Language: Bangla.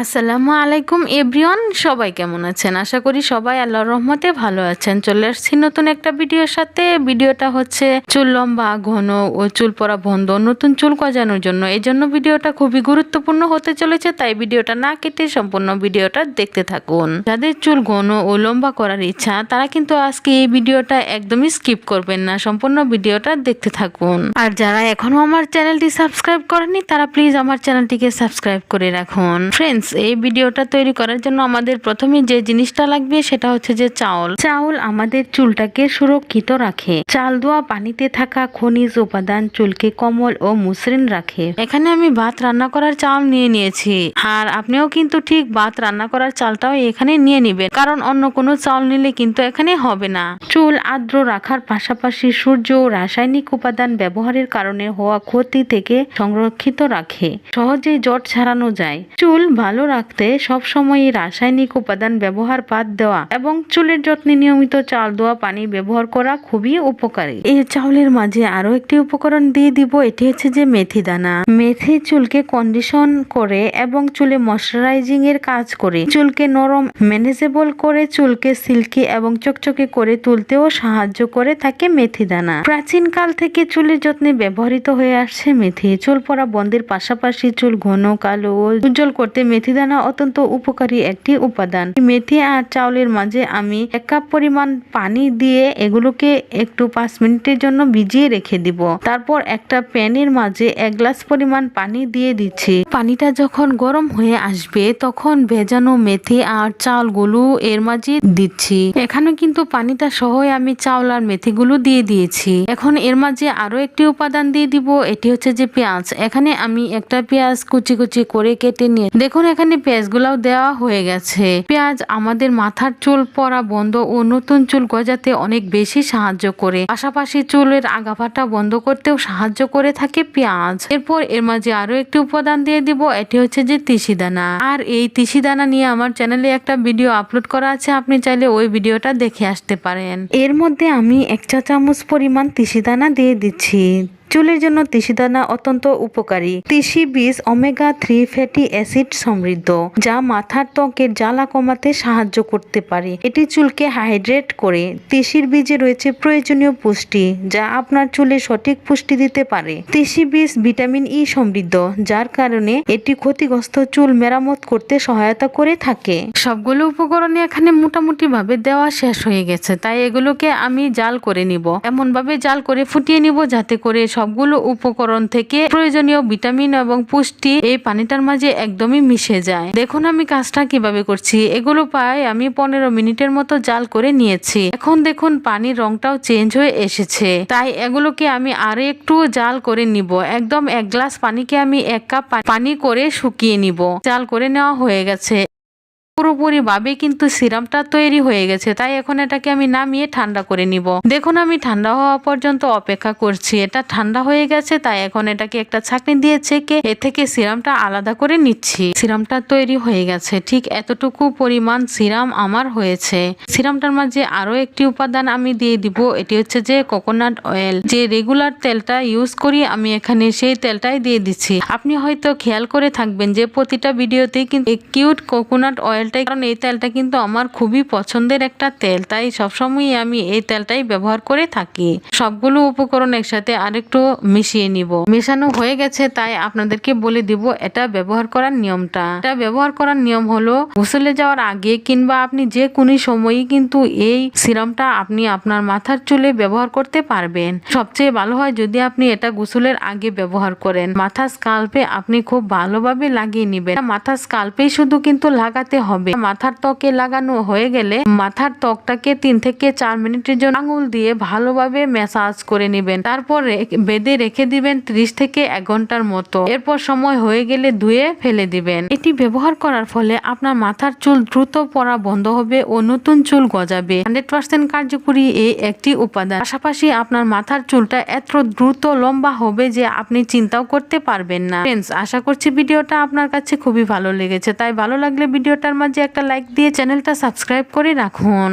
আসসালামু আলাইকুম, এভরিওয়ান, সবাই কেমন আছেন? আশা করি সবাই আল্লাহর রহমতে ভালো আছেন। চলে আসছি নতুন একটা ভিডিওর সাথে। ভিডিওটা হচ্ছে চুল লম্বা, ঘন ও চুল পরা বন্ধ, নতুন চুল গজানোর জন্য। এই জন্য ভিডিওটা খুবই গুরুত্বপূর্ণ হতে চলেছে, তাই ভিডিওটা না কেটে সম্পূর্ণ ভিডিওটা দেখতে থাকুন। যাদের চুল ঘন ও লম্বা করার ইচ্ছা, তারা কিন্তু আজকে এই ভিডিওটা একদমই স্কিপ করবেন না, সম্পূর্ণ ভিডিওটা দেখতে থাকুন। আর যারা এখনও আমার চ্যানেলটি সাবস্ক্রাইব করেনি তারা প্লিজ আমার চ্যানেলটিকে সাবস্ক্রাইব করে রাখুন। ফ্রেন্ডস এই ভিডিওটা তৈরি করার জন্য আমাদের প্রথমে যে জিনিসটা লাগবে সেটা হচ্ছে যে চাউল। চাউল আমাদের চুলটাকে সুরক্ষিত রাখে। চাল ধোয়া পানিতে থাকা খনিজ উপাদান চুলকে কোমল ও মসৃণ রাখে। এখানে আমি ভাত রান্না করার চাল নিয়ে নিয়েছি। আর আপনিও কিন্তু ঠিক ভাত রান্না করার চালটাও এখানে নিয়ে নিবেন। কারণ অন্য কোনো চাল নিলে কিন্তু এখানে হবে না। চুল আর্দ্র রাখার পাশাপাশি সূর্য ও রাসায়নিক উপাদান ব্যবহারের কারণে হওয়া ক্ষতি থেকে সংরক্ষিত রাখে। সহজেই জট ছাড়ানো যায়। চুল ভালো রাখতে সবসময় রাসায়নিক উপাদান ব্যবহার বাদ দেওয়া এবং চুলের যত্নে নিয়মিত চাল দেওয়া পানি ব্যবহার করা খুবই উপকারী। এই চাউলের মাঝে আরও একটি উপকরণ দিয়ে দিব, এটি হচ্ছে যে মেথি দানা। মেথি চুলকে কন্ডিশন করে এবং চুলে ময়শ্চারাইজিং এর কাজ করে। চুলকে নরম ম্যানেজেবল করে চুলকে সিল্কি এবং চকচকে করে তুলতেও সাহায্য করে থাকে মেথি দানা। প্রাচীন কাল থেকে চুলের যত্নে ব্যবহৃত হয়ে আসছে মেথি। চুল পরা বন্ধের পাশাপাশি চুল ঘন, কালো উজ্জ্বল করতে মেথি দানা অত্যন্ত উপকারী একটি উপাদান। মেথি আর চাউলের মাঝে আমি এক কাপ পরিমাণ পানি দিয়ে এগুলোকে একটু পাঁচ মিনিটের জন্য ভিজিয়ে রেখে দিব। তারপর একটা প্যানের মাঝে এক গ্লাস পরিমাণ পানি দিয়ে দিচ্ছি। পানিটা যখন গরম হয়ে আসবে, তখন ভেজানো মেথি আর চাউলগুলো এর মাঝে দিচ্ছি। এখানে কিন্তু পানিটা সহই আমি চাউল আর মেথিগুলো দিয়ে দিয়েছি। এখন এর মাঝে আরও একটি উপাদান দিয়ে দিব, এটি হচ্ছে যে পেঁয়াজ। এখানে আমি একটা পেঁয়াজ কুচি কুচি করে কেটে নিয়ে দেখুন এখানে পেঁয়াজগুলাও দেওয়া হয়ে গেছে। পেঁয়াজ আমাদের মাথার চুল পরা বন্ধ ও নতুন চুল গজাতে অনেক বেশি সাহায্য করে। পাশাপাশি চুলের আগাফাটা বন্ধ করতেও সাহায্য করে থাকে পেঁয়াজ। এরপর এর মাঝে আরও একটি উপাদান দিয়ে দিব, এটি হচ্ছে যে তিসি দানা আর এই তিসি দানা নিয়ে আমার চ্যানেলে একটা ভিডিও আপলোড করা আছে, আপনি চাইলে ওই ভিডিওটা দেখে আসতে পারেন। এর মধ্যে আমি এক চা চামচ পরিমাণ তিসি দানা দিয়ে দিচ্ছি। চুলের জন্য তিসি দানা অত্যন্ত উপকারী। তিসি বীজ ওমেগা থ্রি ফ্যাটি অ্যাসিড সমৃদ্ধ, যা মাথার ত্বকের জ্বালা কমাতে সাহায্য করতে পারে। এটি চুলকে হাইড্রেট করে। তিসির বীজে রয়েছে প্রয়োজনীয় পুষ্টি, যা আপনার চুলে সঠিক পুষ্টি দিতে পারে। তিসি বীজ ভিটামিন ই সমৃদ্ধ, যার কারণে এটি ক্ষতিগ্রস্ত চুল মেরামত করতে সহায়তা করে থাকে। সবগুলো উপকরণে এখানে মোটামুটি ভাবে দেওয়া শেষ হয়ে গেছে, তাই এগুলোকে আমি জাল করে নিব। এমন ভাবে জাল করে ফুটিয়ে নিব, যাতে করে সবগুলো উপকরণ থেকে প্রয়োজনীয় ভিটামিন এবং পুষ্টি এই পানিটার মাঝে একদমই মিশে যায়। দেখুন আমি কাজটা কীভাবে করছি। এগুলো প্রায় আমি পনেরো মিনিটের মতো জাল করে নিয়েছি। এখন দেখুন পানির রংটাও চেঞ্জ হয়ে এসেছে। তাই এগুলোকে আমি আরও একটু জাল করে নিব। একদম এক গ্লাস পানিকে আমি এক কাপ পানি করে শুকিয়ে নিব। জাল করে নেওয়া হয়ে গেছে। পুরোপুরি ভাবে কিন্তু সিরামটা তৈরি হয়ে গেছে, তাই এখন এটাকে আমি নামিয়ে ঠান্ডা করে নিব। দেখুন, আমি ঠান্ডা হওয়া পর্যন্ত অপেক্ষা করছি। এটা ঠান্ডা হয়ে গেছে, তাই এখন এটাকে একটা ছাকনি দিয়ে ছেঁকে এ থেকে সিরামটা আলাদা করে নিচ্ছি। সিরামটা তৈরি হয়ে গেছে, ঠিক এতটুকু পরিমাণ সিরাম আমার হয়েছে। সিরামটার মাঝে আরও একটি উপাদান আমি দিয়ে দিব, এটি হচ্ছে যে কোকোনাট অয়েল যে রেগুলার তেলটা ইউজ করি, আমি এখানে সেই তেলটাই দিয়ে দিচ্ছি। আপনি হয়তো খেয়াল করে থাকবেন যে প্রতিটা ভিডিওতেই কিন্তু কিউট কোকোনাট অয়েলটাই কারণ এই তেলটা কিন্তু আমার খুবই পছন্দের একটা তেল, তাই সবসময় আমি এই তেলটাই ব্যবহার করে থাকি। সবগুলো উপকরণ একসাথে আরেকটু মিশিয়ে নিব। মেশানো হয়ে গেছে, তাই আপনাদেরকে বলে দিব এটা ব্যবহার করার নিয়মটা। এটা ব্যবহার করার নিয়ম হলো, গোসলে যাওয়ার আগে কিংবা আপনি যে কোনো সময়ই কিন্তু এই সিরামটা আপনি আপনার মাথার চুলে ব্যবহার করতে পারবেন। সবচেয়ে ভালো হয় যদি আপনি এটা গোসলের আগে ব্যবহার করেন। মাথা স্কাল্পে আপনি খুব ভালোভাবে লাগিয়ে নিবেন। মাথা স্কাল্পেই শুধু কিন্তু লাগাতে হবে। মাথার ত্বকে লাগানো হয়ে গেলে মাথার ত্বকটাকে তিন থেকে চার মিনিটের জন্য আঙুল দিয়ে ভালোভাবে ম্যাসাজ করে নেবেন। তারপর বেঁধে রেখে দিবেন ত্রিশ থেকে এক ঘণ্টার মতো। এরপর সময় হয়ে গেলে ধুয়ে ফেলে দিবেন। এটি ব্যবহার করার ফলে আপনার মাথার চুল দ্রুত পড়া বন্ধ হবে ও নতুন চুল গজাবে। হান্ড্রেড পার্সেন্ট কার্যকরী এই একটি উপাদান। পাশাপাশি আপনার মাথার চুলটা এত দ্রুত লম্বা হবে যে আপনি চিন্তাও করতে পারবেন না। ফ্রেন্ডস আশা করছি ভিডিওটা আপনার কাছে খুবই ভালো লেগেছে। তাই ভালো লাগলে ভিডিওটার মাঝে একটা লাইক দিয়ে চ্যানেলটা সাবস্ক্রাইব করে রাখুন।